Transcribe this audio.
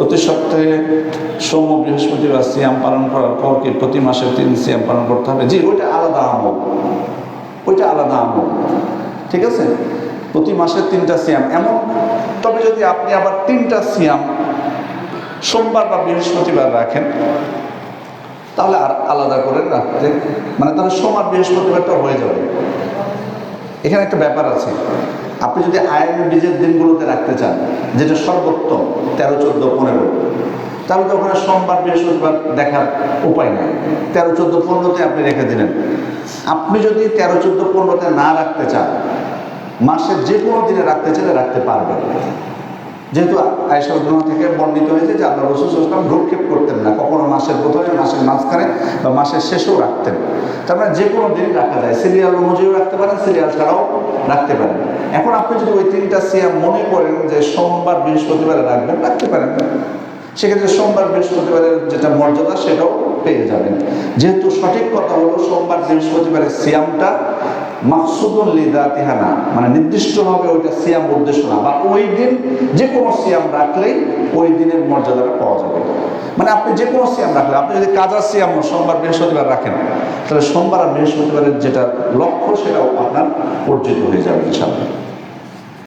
প্রতি সপ্তাহে সোম বৃহস্পতিবার সিয়াম পালন করার পর কি প্রতি মাসে তিন সিয়াম পালন করতে হবে? জি, ওইটা আলাদা আমল। ওইটা আলাদা আমল। ঠিক আছে? প্রতি মাসে তিনটা সিয়াম। এমন, তবে যদি আপনি আবার তিনটা সিয়াম সোমবার বা বৃহস্পতিবার রাখেন, তাহলে আর আলাদা করে রাখতে মানে তাহলে সোম আর বৃহস্পতিবারটা হয়ে যাবে। এখানে একটা ব্যাপার আছে। আপনি যদি আয়রন বীজের দিনগুলোতে রাখতে চান, যেটা সর্বোত্তম, তেরো, চোদ্দ, পনেরো, তাহলে তো ওখানে সোমবার, বৃহস্পতিবার দেখার উপায় নেই। তেরো, চোদ্দ, পনেরোতে আপনি রেখে দিলেন। আপনি যদি তেরো, চোদ্দ, পনেরোতে না রাখতে চান, মাসের যে কোনো দিনে রাখতে চাইলে রাখতে পারবেন। যেহেতু আয়সা থেকে বর্ণিত হয়েছে যে আল্লাহ রসুল ইসলাম ভ্রুক্ষেপ কখনো মাসের প্রথমে, মাসের মাঝখানে বা মাসের শেষেও রাখতেন। তার মানে যে কোনো দিন রাখা যায়। সিরিয়াল অনুযায়ী রাখতে পারেন, সিরিয়াল ছাড়াও রাখতে পারেন। এখন আপনি যদি ওই তিনটা সিয়াম মনে করেন যে সোমবার, বৃহস্পতিবারে রাখবেন, রাখতে পারেন। সেক্ষেত্রে সোমবার, বৃহস্পতিবারের যেটা মর্যাদা, সেটাও পেয়ে যাবেন। যেহেতু সঠিক কথা হলো সোমবার, বৃহস্পতিবারের সিয়ামটা মাকসুদুল লিদাতিহানা মানে নির্দিষ্টভাবে ওইটা সিয়াম উদ্দেশ্য না। বা ওই দিন যে কোনো সিয়াম রাখলেই ওই দিনের মর্যাদাটা পাওয়া যাবে। মানে আপনি যে কোনো সিয়াম রাখলেন আপনি যদি কাজা সিয়াম সোমবার বৃহস্পতিবার রাখেন, তাহলে সোমবার আর বৃহস্পতিবারের যেটা লক্ষ্য, সেটাও আপনার অর্জিত হয়ে যাবে, ইনশাআল্লাহ।